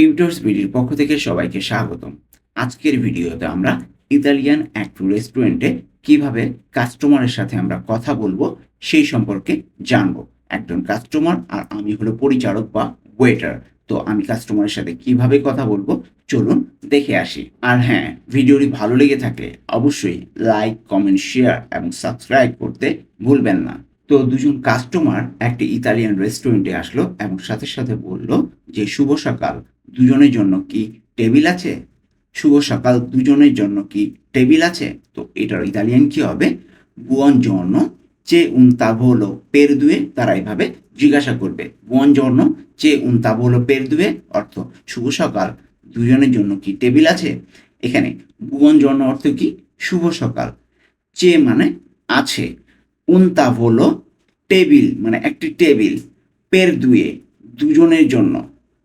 Tutors ভিডিওর পক্ষ থেকে সবাইকে স্বাগতম। আজকের ভিডিওতে আমরা ইতালিয়ান এক রেস্টুরেন্টে কীভাবে কাস্টমারের সাথে আমরা কথা বলব সেই সম্পর্কে জানব। একজন কাস্টমার আর আমি হলো পরিচারক বা ওয়েটার। তো আমি কাস্টমারের সাথে কীভাবে কথা বলব চলুন দেখে আসি। আর হ্যাঁ ভিডিওটি ভালো লেগে থাকলে অবশ্যই লাইক, কমেন্ট, শেয়ার এবং সাবস্ক্রাইব করতে ভুলবেন না। তো দুজন কাস্টমার একটি ইতালিয়ান রেস্টুরেন্টে আসলো এবং সাথে সাথে বলল যে, শুভ সকাল, দুজনের জন্য কি টেবিল আছে? শুভ সকাল, দুজনের জন্য কি টেবিল আছে? তো এটার ইতালিয়ান কি হবে? বুয়ন জন্য চে উন তাভোলো পের দুয়ে তারা এভাবে জিজ্ঞাসা করবে। বুয়ন জন্য চে উন তাভোলো পের দুয়ে অর্থ, শুভ সকাল, দুজনের জন্য কি টেবিল আছে? এখানে বুয়ন জন্য অর্থ কি? শুভ সকাল। চে মানে আছে। উন তাভোলো টেবিল মানে একটি টেবিল পের দুয়ে দুজনের জন্য।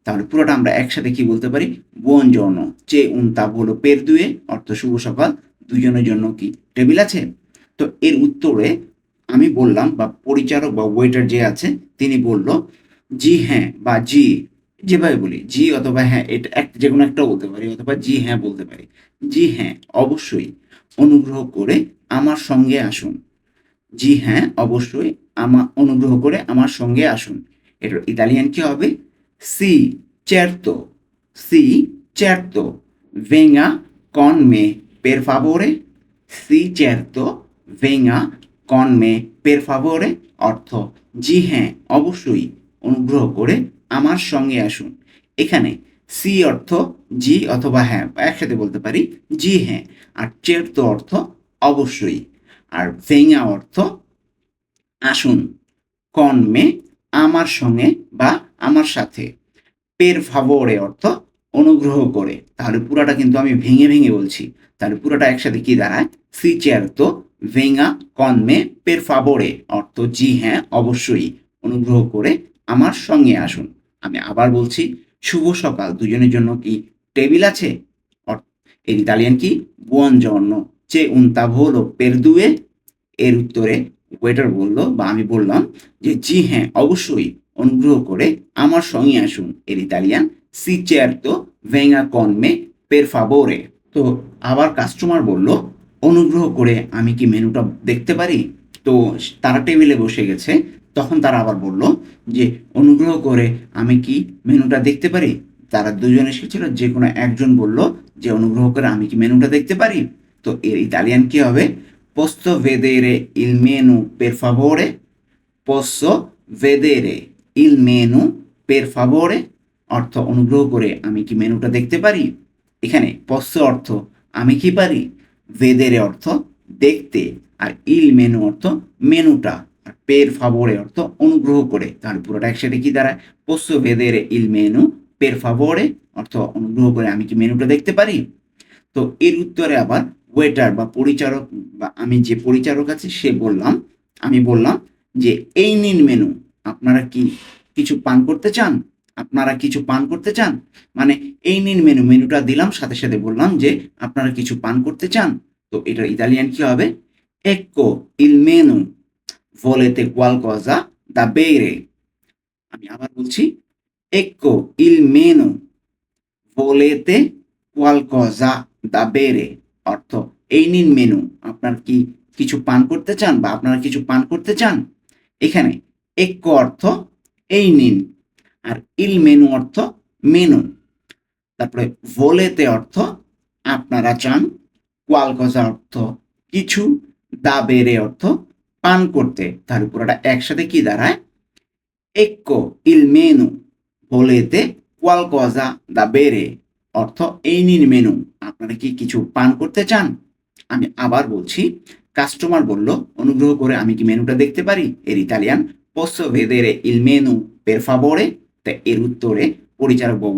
তাহলে পুরোটা আমরা একসাথে কি বলতে পারি? বোন জন্য। চে উন তাভোলো পের দুয়ে, অর্থ শুভ সকাল, দুজনের জন্য কি টেবিল আছে? তো এর উত্তরে আমি বললাম, বা পরিচারক বা ওয়েটার যে আছে, তিনি বলল, জি হ্যাঁ বা জি, যেভাবে বলি, জি অথবা হ্যাঁ এটা এক যে কোনো একটা বলতে পারি, অথবা জি হ্যাঁ বলতে পারি। জি হ্যাঁ অবশ্যই। অনুগ্রহ করে আমার সঙ্গে আসুন। জি হ্যাঁ অবশ্যই আমার অনুগ্রহ করে আমার সঙ্গে আসুন। এটার ইতালিয়ান কি হবে? সি certo সি certo, venga con me, per favore সি certo, venga con me, per favore, অর্থ জি হ্যাঁ অবশ্যই অনুগ্রহ করে আমার সঙ্গে আসুন। এখানে সি অর্থ জি অথবা হ্যাঁ একসাথে বলতে পারি জি হ্যাঁ আর চেরতো অর্থ অবশ্যই। আর ভেঙা অর্থ আসুন। কনমে আমার সঙ্গে বা আমার সাথে। পের ফাভোরে অর্থ অনুগ্রহ করে। তাহলে পুরাটা কিন্তু আমি ভেঙে ভেঙে বলছি। তাহলে পুরাটা একসাথে কি দাঁড়ায়? সি চেয়ার তো ভেঙা কনমে পের ফাভোরে অর্থ জি হ্যাঁ অবশ্যই। অনুগ্রহ করে আমার সঙ্গে আসুন। আমি আবার বলছি, শুভ সকাল। দুজনের জন্য কি টেবিল আছে? এর ইতালিয়ান কি? বুয়ন জন্য চে উন তাভোলো পের দুয়ে এর উত্তরে ওয়েটার বলল বা আমি বললাম যে, জি হ্যাঁ অবশ্যই অনুগ্রহ করে আমার সঙ্গে আসুন। এর ইতালিয়ান সি চেয়ারতো ভেঙা কনমে পের ফাবোরে তো আবার কাস্টমার বলল, অনুগ্রহ করে আমি কি মেনুটা দেখতে পারি? তো তারা টেবিলে বসে গেছে। তখন তারা আবার বলল যে, অনুগ্রহ করে আমি কি মেনুটা দেখতে পারি? তারা দুজন এসেছিল, যে কোনো একজন বলল যে, অনুগ্রহ করে আমি কি মেনুটা দেখতে পারি? তো এর ইতালিয়ান কি হবে? Posto vedere il menu per favore? Posso vedere il menu per favore? অর্থ অনুগ্রহ করে আমি কি মেনুটা দেখতে পারি এখানে পস্য অর্থ আমি কি পারি ভেদেরে অর্থ দেখতে আর ইল মেনু অর্থ মেনুটা আর পের ফাভোরে অর্থ অনুগ্রহ করে তাহলে পুরোটা একসাথে কি দাঁড়ায় পস্য ভেদেরে ইল মেনু পের ফাভোরে অর্থ অনুগ্রহ করে আমি কি মেনুটা দেখতে পারি তো এর উত্তরে আবার ওয়েটার বা পরিচারক বা আমি যে পরিচারক আছে, সে বললাম, আমি বললাম যে, এই নিন মেনু আপনারা কি কিছু পান করতে চান? আপনারা কিছু পান করতে চান? মানে এই নিন মেনু মেনুটা দিলাম, সাথে সাথে বললাম যে, আপনারা কিছু পান করতে চান? তো এটা ইতালিয়ান কি হবে? এক্কো ইল মেনু volete qualcosa da bere? আমি আবার বলছি এক্কো ইল মেনু volete qualcosa da bere? অর্থ, এই নিন মেনু আপনার কি কিছু পান করতে চান বা আপনারা কিছু পান করতে চান? এখানে এক্কো অর্থ, এই নিন। আর ইল মেনু অর্থ মেনু তারপরে ভোলেতে অর্থ, আপনারা চান। কোয়ালকজা অর্থ, কিছু। দা বেড়ে অর্থ, পান করতে। তার পুরোটা একসাথে কি দাঁড়ায়? এক্কো ইল মেনু ভোলেতে কোয়ালকজা দা বেড়ে অর্থ, এই নিন মেনু আপনারা কি কিছু পান করতে চান? আমি আবার বলছি কাস্টমার বলল, অনুগ্রহ করে আমি কি মেনুটা দেখতে পারি? এর Italian vedere il menu, per favore? তা এর উত্তরে পরিচারক বা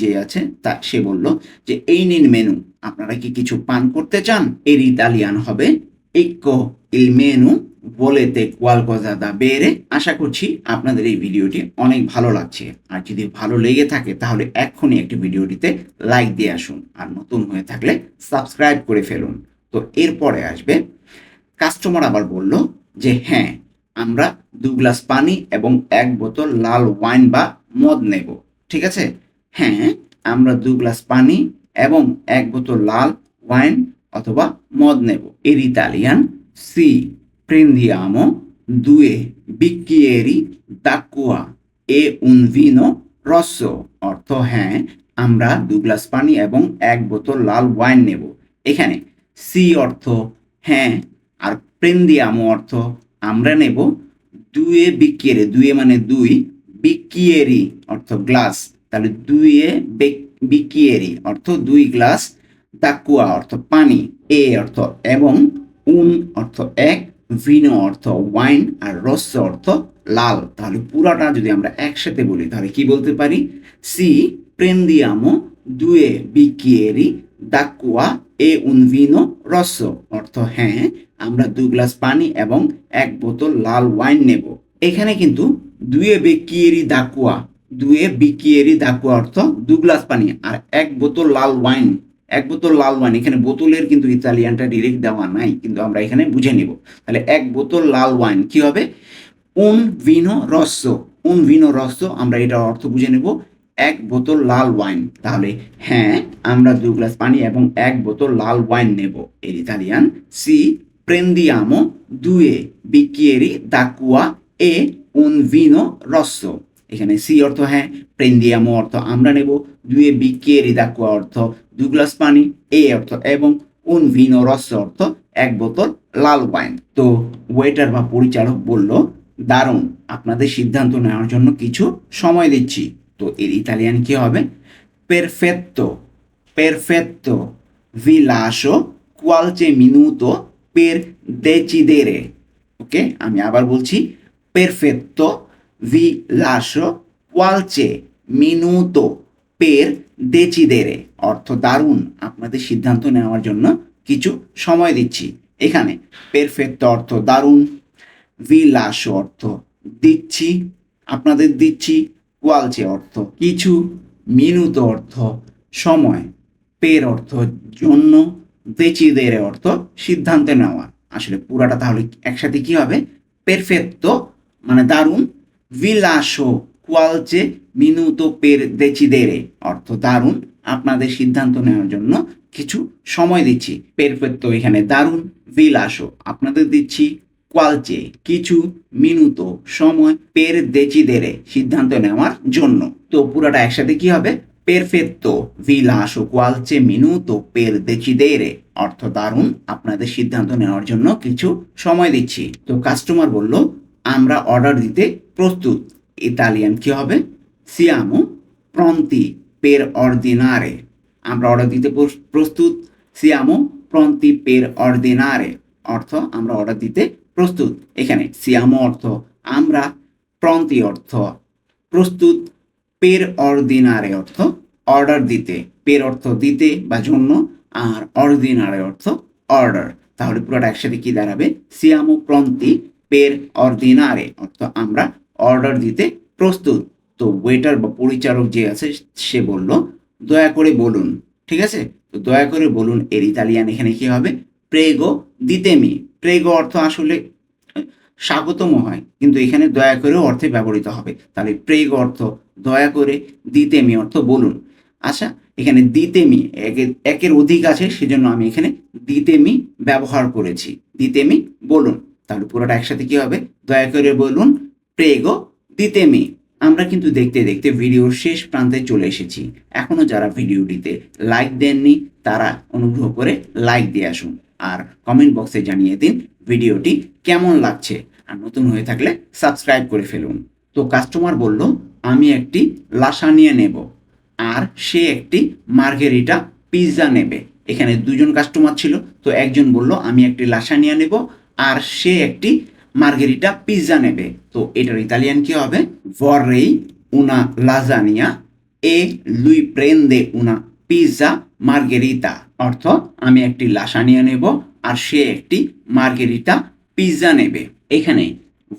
যে আছে, তা সে বলল যে, এই নিন মেনু আপনারা কি কিছু পান করতে চান? এর ইতালিয়ান হবে ইকো il menu volete qualcosa da bere আশা করছি আপনাদের এই ভিডিওটি অনেক ভালো লাগছে। আর যদি ভালো লেগে থাকে, তাহলে এক্ষুনি একটি ভিডিওটিতে লাইক দিয়ে আসুন। আর নতুন হয়ে থাকলে সাবস্ক্রাইব করে ফেলুন। তো এরপরে আসবে কাস্টমার আবার বলল যে হ্যাঁ আমরা দু গ্লাস পানি এবং এক বোতল লাল ওয়াইন বা মদ নেব। ঠিক আছে? হ্যাঁ আমরা দু গ্লাস পানি এবং এক বোতল লাল ওয়াইন অথবা মদ নেব। এর ইতালিয়ান সি। প্রেন্দিয়ামো দুয়ে বিক্কিয়েরি দাকুয়া এ উন ভিনো রস্সো অর্থ হ্যাঁ আমরা দু গ্লাস পানি এবং এক বোতল লাল ওয়াইন নেব। এখানে সি অর্থ হ্যাঁ আর প্রেন্দিয়ামো অর্থ আমরা নেব। দুয়ে বিক্কিয়েরে দুয়ে মানে দুই বিক্কিয়েরি অর্থ গ্লাস তাহলে দুইয়ে বিকিয়েরি অর্থ দুই গ্লাস তাকুয়া অর্থ পানি। এ অর্থ এবং, উন অর্থ এক ভিনো অর্থ ওয়াইন আর রস্য অর্থ লাল। তাহলে পুরাটা যদি আমরা একসাথে বলি, তাহলে কি বলতে পারি? সি, প্রেন্দিয়ামো, দুয়ে, বিকিয়েরি, দাকুয়া, এ উন ভিনো রস্য অর্থ হ্যাঁ আমরা দু গ্লাস পানি এবং এক বোতল লাল ওয়াইন নেব। এখানে কিন্তু দুয়ে, বেকিয়েরি, দাকুয়া। দুয়ে, বিকিয়েরি, দাকুয়া অর্থ দু গ্লাস পানি আর এক বোতল লাল ওয়াইন এক বোতল লাল ওয়াইন এখানে বোতলের কিন্তু ইতালিয়ানটা ডিরেক্ট দেওয়া নাই, কিন্তু আমরা এখানে বুঝে নিব। তাহলে এক বোতল লাল ওয়াইন কি হবে? উন ভিনো রস্য উন ভিনো রস্য আমরা এটার অর্থ বুঝে নেব, এক বোতল লাল ওয়াইন তাহলে হ্যাঁ আমরা দু গ্লাস পানি এবং এক বোতল লাল ওয়াইন নেব। এর ইতালিয়ান সি প্রেন্দিয়ামো দুয়ে বিকিয়েরি দাকুয়া এ উন ভিনো রস্য এখানে সি অর্থ হ্যাঁ প্রেন্দিয়ামো অর্থ আমরা নেব দুয়ে বিকিয়েরি দাকুয়া অর্থ। দু গ্লাস পানি, এই অর্থ, এবং উন ভিনো রস্য অর্থ, এক বোতল লাল ওয়াইন। তো ওয়েটার বা পরিচালক বলল, দারুণ, আপনাদের সিদ্ধান্ত নেওয়ার জন্য কিছু সময় দিচ্ছি। তো এর ইতালিয়ান কি হবে? পেরফেত্তো পেরফেত্তো lascio qualche minuto per decidere ওকে আমি আবার বলছি পেরফেত্তো vi কোয়ালচে মিনুতো minuto decidere অর্থ দারুণ আপনাদের সিদ্ধান্ত নেওয়ার জন্য কিছু সময় দিচ্ছি। এখানে পেরফেক্ট অর্থ দারুণ ভি lascio অর্থ দিচ্ছি, আপনাদের দিচ্ছি কোয়ালচে অর্থ কিছু, মিনুত অর্থ সময়, পের অর্থ জন্য দেচিদের অর্থ সিদ্ধান্ত নেওয়া। আসলে পুরাটা তাহলে একসাথে কি হবে? পেরফেক্তো মানে দারুণ ভিলাসো কোয়ালচে মিনুতো পের দেচিদেরে অর্থ দারুণ, আপনাদের সিদ্ধান্ত নেওয়ার জন্য কিছু সময় দিচ্ছি। পেরফেক্তো এখানে দারুণ ভিলাসো আপনাদের দিচ্ছি। কোয়ালচে কিছু মিনুতো সময় পের দেচিদেরে সিদ্ধান্ত নেওয়ার জন্য। তো পুরাটা একসাথে কি হবে? Vi lascio qualche minuto per decidere, অর্থ দারুণ, আপনাদের সিদ্ধান্ত নেওয়ার জন্য কিছু সময় দিচ্ছি। তো কাস্টমার বলল, আমরা অর্ডার দিতে প্রস্তুত। ইতালিয়ান, কি হবে? সিয়ামো প্রন্তি পের অর্দিনারে আমরা অর্ডার দিতে প্রস- প্রস্তুত। সিয়ামো প্রন্তি পের অর্দিনারে অর্থ, আমরা অর্ডার দিতে প্রস্তুত। এখানে সিয়ামো অর্থ, আমরা প্রন্তি অর্থ। প্রস্তুত পের অর্দিনারে অর্থ অর্ডার দিতে। পের অর্থ দিতে বা জন্য, আর অর্দিনারে অর্থ অর্ডার তাহলে পুরোটা একসাথে কি দাঁড়াবে? সিয়ামো প্রন্তি পের অর্দিনারে অর্থ, আমরা অর্ডার দিতে প্রস্তুত। তো ওয়েটার বা পরিচারক যে আছে, সে বলল, দয়া করে বলুন। ঠিক আছে? তো দয়া করে বলুন, এর ইতালিয়ান এখানে কি হবে? প্রেগো দিতেমি প্রেগো অর্থ আসলে স্বাগতম হয়, কিন্তু এখানে দয়া করেও অর্থে ব্যবহৃত হবে। তাহলে প্রেগ অর্থ দয়া করে দিতেমি অর্থ বলুন। আচ্ছা এখানে দিতেমি একের একের অধিক আছে, সেজন্য আমি এখানে দিতেমি ব্যবহার করেছি। দিতেমি বলুন। তাহলে পুরোটা একসাথে কি হবে? দয়া করে বলুন প্রেগো দিতে মে। আমরা কিন্তু দেখতে দেখতে ভিডিওর শেষ প্রান্তে চলে এসেছি। এখনও যারা ভিডিওটিতে লাইক দেননি, তারা অনুগ্রহ করে লাইক দিয়ে আসুন। আর কমেন্ট বক্সে জানিয়ে দিন ভিডিওটি কেমন লাগছে। আর নতুন হয়ে থাকলে সাবস্ক্রাইব করে ফেলুন। তো কাস্টমার বলল, আমি একটি লাসানিয়া নেব আর সে একটি মার্গেরিটা পিৎজা নেবে। এখানে দুজন কাস্টমার ছিল, তো একজন বলল, আমি একটি লাসানিয়া নেব আর সে একটি মার্গেরিটা পিৎজা নেবে। তো এটার ইতালিয়ান কি হবে? Vorrei una lasagna e lui prende উনা pizza মার্গেরিতা অর্থ, আমি একটি লাসানিয়া নেব আর সে একটি মার্গেরিটা পিৎজা নেবে। এখানে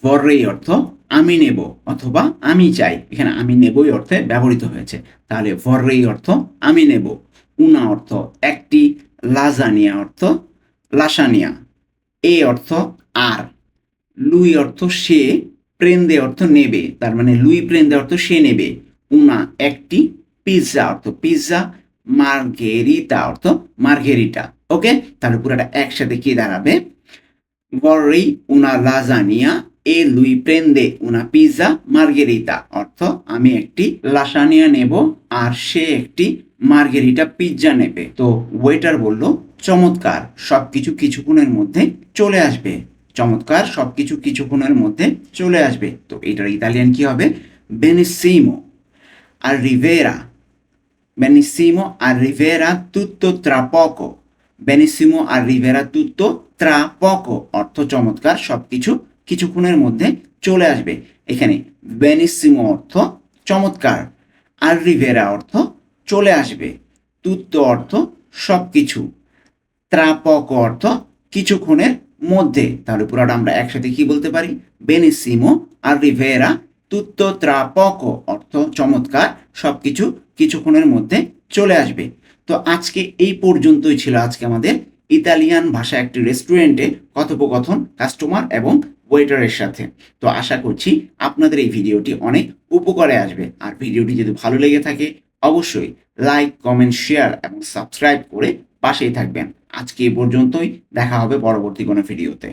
vorrei অর্থ, আমি নেব অথবা আমি চাই। এখানে আমি নেবই অর্থে ব্যবহৃত হয়েছে। তাহলে vorrei অর্থ, আমি নেব। উনা অর্থ, একটি লাজানিয়া অর্থ লাসানিয়া এ অর্থ, আর। লুই অর্থ সে প্রেন্দে অর্থ নেবে। তার মানে লুই প্রেন্দে অর্থ সে নেবে। উনা একটি পিৎজা অর্থ পিৎজা মার্গেরিতা অর্থ মার্গেরিটা ওকে তাহলে পুরোটা একসাথে কি দাঁড়াবে? Vorrei una lasagna e lui prende উনা pizza, margherita অর্থ আমি একটি লাসানিয়া নেব আর সে একটি মার্গেরিটা পিৎজা নেবে। তো ওয়েটার বলল, চমৎকার, সবকিছু কিছুক্ষণের মধ্যে চলে আসবে। চমৎকার, সবকিছু কিছুক্ষণের মধ্যে চলে আসবে। তো এটার ইতালিয়ান কি হবে? বেনিসিমো আর রিভেরা benissimo arriverà tutto tra poco, benissimo আর রিভেরা tra poco, অর্থ চমৎকার, সবকিছু কিছুক্ষণের মধ্যে চলে আসবে। এখানে বেনিসিমো অর্থ চমৎকার আর রিভেরা অর্থ চলে আসবে। তুত্ত অর্থ সবকিছু ত্রা poco অর্থ কিছুক্ষণের মধ্যে তাহলে পুরোটা আমরা একসাথে কি বলতে পারি? বেনিসিমো আর tutto tra ত্রাপক অর্থ চমৎকার, সবকিছু কিছুক্ষণের মধ্যে চলে আসবে। তো আজকে এই পর্যন্তই ছিল আজকে আমাদের ইতালিয়ান ভাষা একটি রেস্টুরেন্টে কথোপকথন, কাস্টমার এবং ওয়েটারের সাথে। তো আশা করছি আপনাদের এই ভিডিওটি অনেক উপকারে আসবে। আর ভিডিওটি যদি ভালো লেগে থাকে, অবশ্যই লাইক, কমেন্ট, শেয়ার এবং সাবস্ক্রাইব করে পাশেই থাকবেন। আজকে এ পর্যন্তই দেখা হবে পরবর্তী কোনো ভিডিওতে।